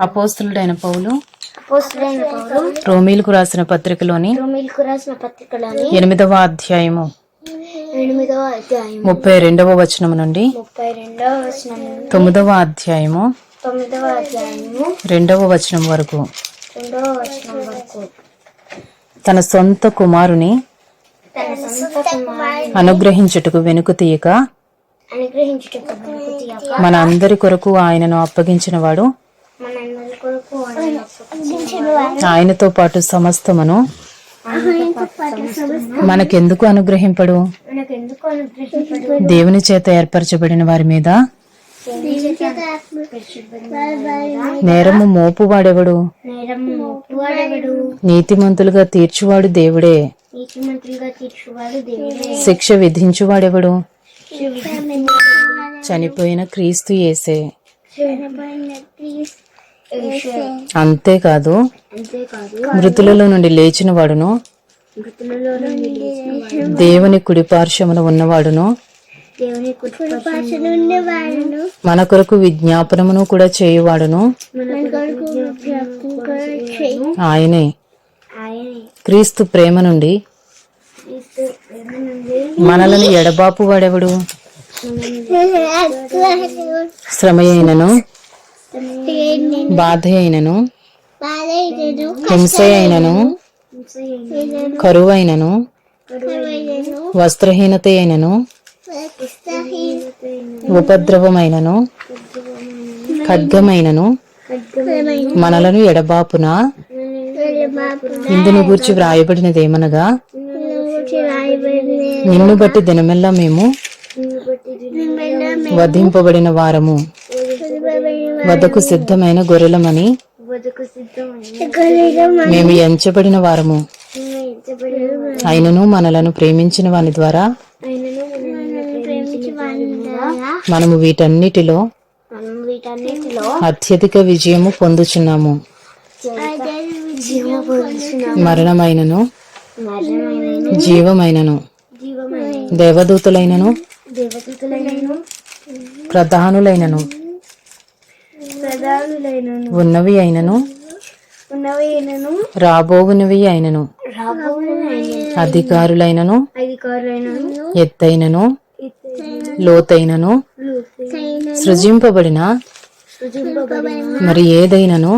అపోస్తులుడైన పౌలు రోమీలకు రాసిన పత్రికలోని రోమిల్కు రాసిన పత్రికలోని ఎనిమిదవ అధ్యాయము. ఎనిమిదవ అధ్యాయం ముప్పై రెండవ వచనము నుండి ముప్పై రెండవ వచనం నుండి తొమ్మిదవ అధ్యాయము. తొమ్మిదవ అధ్యాయము. రెండవ వచనం వరకు. రెండవ వచనం వరకు. తన సొంత కుమారుని అనుగ్రహించుటకు వెనుక తీయక మన అందరి కొరకు ఆయనను ఆయన అప్పగించినవాడు. ఆయనతో పాటు సమస్తమును మనకెందుకు అనుగ్రహింపడు? దేవుని చేత ఏర్పరచబడిన వారి మీద నేరము మోపు వాడెవడు నీతిమంతులుగా తీర్చువాడు దేవుడే. శిక్ష విధించువాడెవడు? చనిపోయిన క్రీస్తు ఏసే అంతేకాదు మృతులలో నుండి లేచిన వాడును. దేవుని కుడిపార్శ్వమున ఉన్నవాడును. మన కొరకు విజ్ఞాపనమును కూడా చేయువాడును. ఆయనే. క్రీస్తు ప్రేమ నుండి మనలను ఎడబాపు వాడెవడు? శ్రమ అయినను బాధ అయినను హింస అయినను కరువైనను వస్త్రహీనత అయినను ఉపద్రవమైనను ఖడ్గమైనను మనలను ఎడబాపున ఇందును గూర్చి వ్రాయబడినదేమనగా నిన్ను బట్టి దినమెల్లా మేము వధింపబడిన వారము. వద్దకు సిద్ధమైన గొర్రెలమని మేము ఎంచబడిన వారము. అయినను మనలను ప్రేమించిన వాని ద్వారా మనము వీటన్నిటిలో అత్యధిక విజయము పొందుచున్నాము. మరణమైనను జీవమైనను దేవదూతలైనను దేవతలైనను ప్రధానులైనను ప్రధానులైనను ఉన్నవి అయినను రాబోవునవి అయినను అధికారులైనను అధికారులైనను ఎత్తైనను లోతైనను సృజింపబడిన మరి ఏదైనను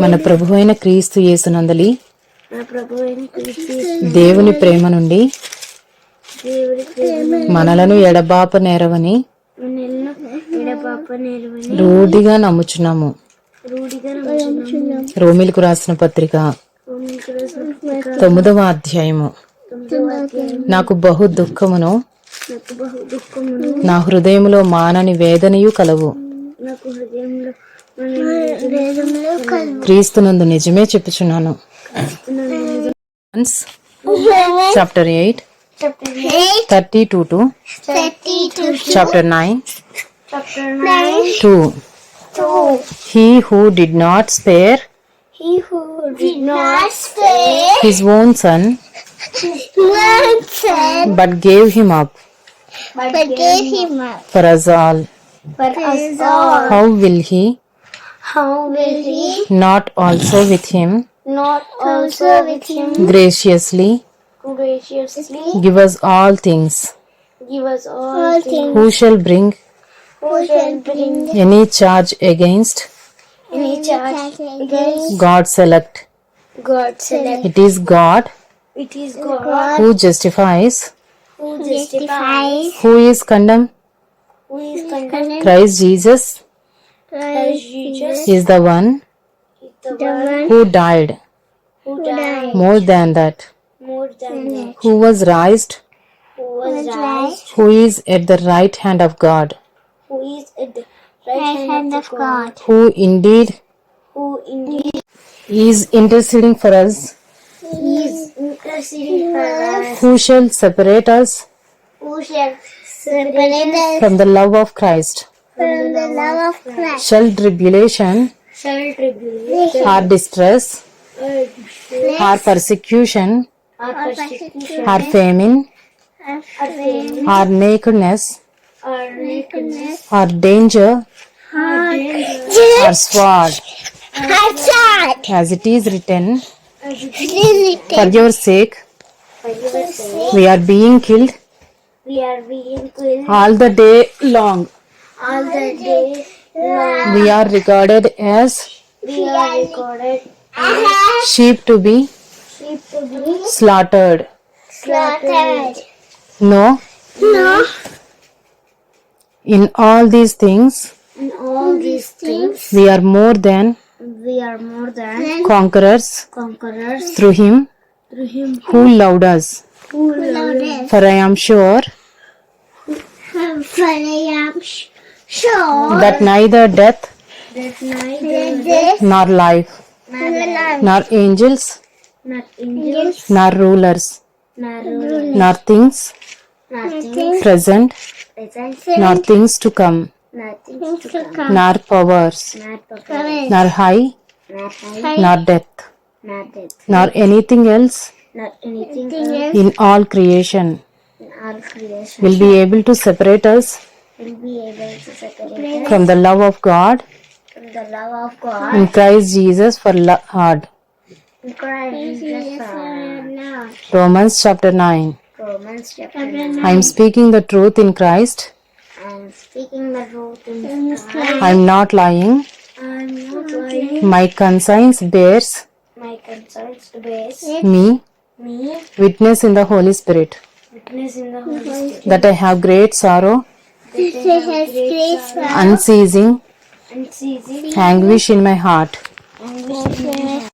మన ప్రభు అయిన క్రీస్తు యేసునందలి దేవుని ప్రేమ నుండి మనలను ఎడబాప నెరవని రూఢిగా నమ్ముచున్నాము. రోమిలకు రాసిన పత్రిక తొమ్మిదవ అధ్యాయము. నాకు బహు దుఃఖమును నా హృదయములో మానని వేదనయు కలవు. క్రీస్తునందు నిజమే చెప్పుచున్నాను. Chapter eight 32 to 32 chapter 9 chapter 9 2 2 he who did not spare he who did not spare his own son his own son but gave him up but gave him up for us all. for us all. how will he how will he not also with him? not also with him? Graciously graciously give us all things. Give us all, all things. Who shall bring? Who shall bring any charge against? Any charge against God select. God select. It is God. It is God, God who justifies. Who justifies. Who is condemned? Who is condemned? Christ Jesus. Christ Jesus is the one. The one who died. Who died. More than that who was raised, who was raised, who is at the right hand of God, who is at the right hand of God, who indeed who indeed is interceding for us, is interceding for us, who shall separate us who shall separate us from the love of Christ? from the love of Christ, Shall tribulation, shall tribulation, or distress, or distress, or persecution, or famine, or nakedness, or danger, or sword, as it is written, For your sake, we are being killed We are all the day long. all the day long. We are regarded as We are recorded sheep sheep to be slaughtered. slaughtered. No, No. in all these things, In all these things, we are more than we are more than conquerors conquerors through Him through Him who loved us. who loved us. For I am sure For I am sh- sure that neither death that neither death nor life, nor life, nor angels, not angels, nor rulers, nor rulers, nor things. Nothing present, present, nor things to come, nothing to come, nor powers, not power, nor high, not high, nor depth, not death, nor anything else. Not anything else. in all creation. In all creation. Will be able to separate us will be able to separate us from the love of God. From the love of God. In Christ Jesus for Lord. Romans chapter 9. Romans chapter 9. I am speaking the truth in Christ. I am speaking the truth in Christ. I am not lying. I am not lying. My conscience bears My concerns to me me witness in the Holy Spirit witness in the Holy Spirit. that I have great sorrow, This has great sorrow unceasing and anguish in my heart. and in my heart.